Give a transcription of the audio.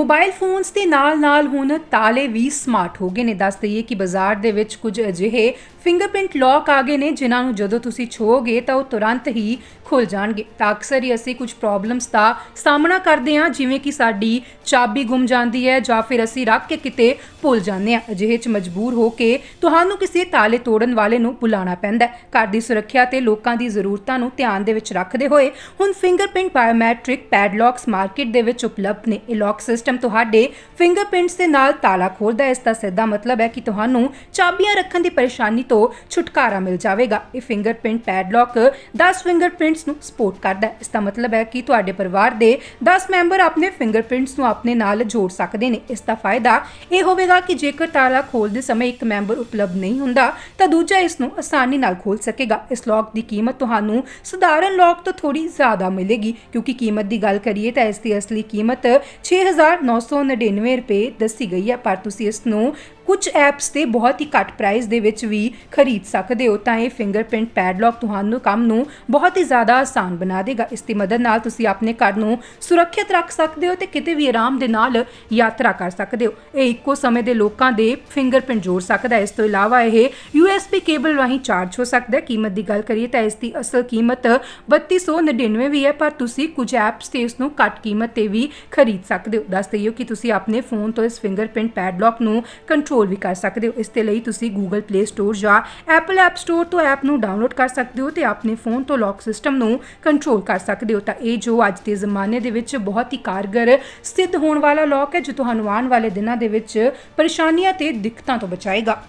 Mobile phones ਦੇ ਨਾਲ-ਨਾਲ ਹੁਣ ਤਾਲੇ ਵੀ ਸਮਾਰਟ ਹੋ ਗਏ ਨੇ। ਦੱਸ ਦਈਏ ਕਿ ਬਾਜ਼ਾਰ ਦੇ ਵਿੱਚ ਕੁਝ ਅਜਿਹੇ ਫਿੰਗਰਪ੍ਰਿੰਟ ਲੌਕ ਆ ਗਏ ਨੇ, ਜਿਨ੍ਹਾਂ ਨੂੰ ਜਦੋਂ ਤੁਸੀਂ ਛੋਗੇ ਤਾਂ ਉਹ ਤੁਰੰਤ ਹੀ ਖੁੱਲ ਜਾਣਗੇ। ਤਾਂ ਅਕਸਰ ਹੀ ਅਸੀਂ ਕੁਝ ਪ੍ਰੋਬਲਮਸ ਦਾ ਸਾਹਮਣਾ ਕਰਦੇ ਹਾਂ, ਜਿਵੇਂ ਕਿ ਸਾਡੀ ਚਾਬੀ ਗੁੰਮ ਜਾਂਦੀ ਹੈ ਜਾਂ ਫਿਰ ਅਸੀਂ ਰੱਖ ਕੇ ਕਿਤੇ ਭੁੱਲ ਜਾਂਦੇ ਹਾਂ। ਅਜਿਹੇ 'ਚ ਮਜਬੂਰ ਹੋ ਕੇ ਤੁਹਾਨੂੰ ਕਿਸੇ ਤਾਲੇ ਤੋੜਨ ਵਾਲੇ ਨੂੰ ਬੁਲਾਉਣਾ ਪੈਂਦਾ ਹੈ। ਘਰ ਦੀ ਸੁਰੱਖਿਆ ਤੇ ਲੋਕਾਂ ਦੀ ਜ਼ਰੂਰਤਾਂ ਨੂੰ ਧਿਆਨ ਦੇ ਵਿੱਚ ਰੱਖਦੇ ਹੋਏ ਹੁਣ ਫਿੰਗਰਪ੍ਰਿੰਟ ਬਾਇਓਮੈਟ੍ਰਿਕ ਪੈਡਲੌਕਸ ਮਾਰਕੀਟ ਦੇ ਵਿੱਚ ਉਪਲਬਧ ਨੇ। ਇਹ ਲੌਕ ਸਿਸਟਮ ਤੁਹਾਡੇ ਫਿੰਗਰਪ੍ਰਿੰਟਸ ਦੇ ਨਾਲ ਤਾਲਾ ਖੋਲਦਾ ਹੈ। ਇਸ ਦਾ ਸਿੱਧਾ ਮਤਲਬ ਹੈ ਕਿ ਤੁਹਾਨੂੰ ਚਾਬੀਆਂ ਰੱਖਣ ਦੀ ਪਰੇਸ਼ਾਨੀ ਤੋਂ ਛੁਟਕਾਰਾ ਮਿਲ ਜਾਵੇਗਾ। ਇਹ ਫਿੰਗਰਪ੍ਰਿੰਟ ਪੈਡਲੌਕ 10 ਫਿੰਗਰਪ੍ਰਿੰਟਸ ਨੂੰ ਸਪੋਰਟ ਕਰਦਾ ਹੈ। ਇਸ ਦਾ ਮਤਲਬ ਹੈ ਕਿ ਤੁਹਾਡੇ ਪਰਿਵਾਰ ਦੇ 10 ਮੈਂਬਰ ਆਪਣੇ ਫਿੰਗਰਪ੍ਰਿੰਟਸ ਨੂੰ ਆਪਣੇ ਨਾਲ ਜੋੜ ਸਕਦੇ ਨੇ। ਇਸ ਦਾ ਫਾਇਦਾ ਇਹ ਹੋਵੇਗਾ ਕਿ ਜੇਕਰ ਤਾਲਾ ਖੋਲਦੇ ਸਮੇਂ ਇੱਕ ਮੈਂਬਰ ਉਪਲਬਧ ਨਹੀਂ ਹੁੰਦਾ, ਤਾਂ ਦੂਜਾ ਇਸ ਨੂੰ ਆਸਾਨੀ ਨਾਲ ਖੋਲ ਸਕੇਗਾ। ਇਸ ਲੌਕ ਦੀ ਕੀਮਤ ਤੁਹਾਨੂੰ ਸਧਾਰਨ ਲੌਕ ਤੋਂ ਥੋੜੀ ਜ਼ਿਆਦਾ ਮਿਲੇਗੀ। ਕਿਉਂਕਿ ਕੀਮਤ ਦੀ ਗੱਲ ਕਰੀਏ ਤਾਂ ਇਸ ਦੀ ਅਸਲੀ ਕੀਮਤ 6999 ਰੁਪਏ ਦੱਸੀ ਗਈ ਹੈ। ਪਰ ਤੁਸੀਂ ਇਸ ਨੂੰ ਕੁਝ ਐਪਸ ਤੇ ਬਹੁਤ ਹੀ ਘੱਟ ਪ੍ਰਾਈਸ ਦੇ ਵਿੱਚ ਵੀ ਖਰੀਦ ਸਕਦੇ ਹੋ, ਤਾਂ ਇਹ ਫਿੰਗਰਪ੍ਰਿੰਟ ਪੈਡਲੌਕ ਤੁਹਾਨੂੰ ਕੰਮ ਨੂੰ ਬਹੁਤ ਹੀ ਜ਼ਿਆਦਾ ਆਸਾਨ ਬਣਾ ਦੇਗਾ। ਇਸ ਦੀ ਮਦਦ ਨਾਲ ਤੁਸੀਂ ਆਪਣੇ ਘਰ ਨੂੰ ਸੁਰੱਖਿਅਤ ਰੱਖ ਸਕਦੇ ਹੋ ਤੇ ਕਿਤੇ ਵੀ ਆਰਾਮ ਦੇ ਨਾਲ ਯਾਤਰਾ ਕਰ ਸਕਦੇ ਹੋ। ਇਹ ਇੱਕੋ ਸਮੇਂ ਦੇ ਲੋਕਾਂ ਦੇ ਫਿੰਗਰਪ੍ਰਿੰਟ ਜੋੜ ਸਕਦਾ ਹੈ। ਇਸ ਤੋਂ ਇਲਾਵਾ ਇਹ USB ਕੇਬਲ ਰਾਹੀਂ ਚਾਰਜ ਹੋ ਸਕਦਾ ਹੈ। ਕੀਮਤ ਦੀ ਗੱਲ ਕਰੀਏ ਤਾਂ ਇਸ ਦੀ ਅਸਲ ਕੀਮਤ 3299 ਵੀ ਹੈ, ਪਰ ਤੁਸੀਂ ਕੁਝ ਐਪਸ ਤੇ ਇਸ ਨੂੰ ਘੱਟ ਕੀਮਤ ਤੇ ਵੀ ਖਰੀਦ ਸਕਦੇ ਹੋ। ਦੱਸ ਦਈਓ ਕਿ ਤੁਸੀਂ ਆਪਣੇ ਫੋਨ ਤੋਂ ਇਸ ਫਿੰਗਰਪ੍ਰਿੰਟ ਪੈਡਲੌਕ ਨੂੰ ਕੰਟਰੋਲ ਵੀ ਕਰ ਸਕਦੇ ਹੋ। ਇਸ ਦੇ ਲਈ ਤੁਸੀਂ Google Play Store ਜਾਂ Apple App Store ਤੋਂ ਐਪ ਨੂੰ ਡਾਊਨਲੋਡ ਕਰ ਸਕਦੇ ਹੋ ਤੇ ਆਪਣੇ ਫੋਨ ਤੋਂ ਲੌਕ ਸਿਸਟਮ ਨੂੰ ਕੰਟਰੋਲ ਕਰ ਸਕਦੇ ਹੋ। ਤਾਂ ਇਹ ਜੋ ਅੱਜ ਦੇ ਜ਼ਮਾਨੇ ਦੇ ਵਿੱਚ ਬਹੁਤ ਹੀ ਕਾਰਗਰ ਸਿੱਧ ਹੋਣ ਵਾਲਾ ਲੌਕ ਹੈ, ਜੋ ਤੁਹਾਨੂੰ ਆਉਣ ਵਾਲੇ ਦਿਨਾਂ ਦੇ ਵਿੱਚ ਪਰੇਸ਼ਾਨੀਆਂ ਤੇ ਦਿੱਕਤਾਂ ਤੋਂ ਬਚਾਏਗਾ।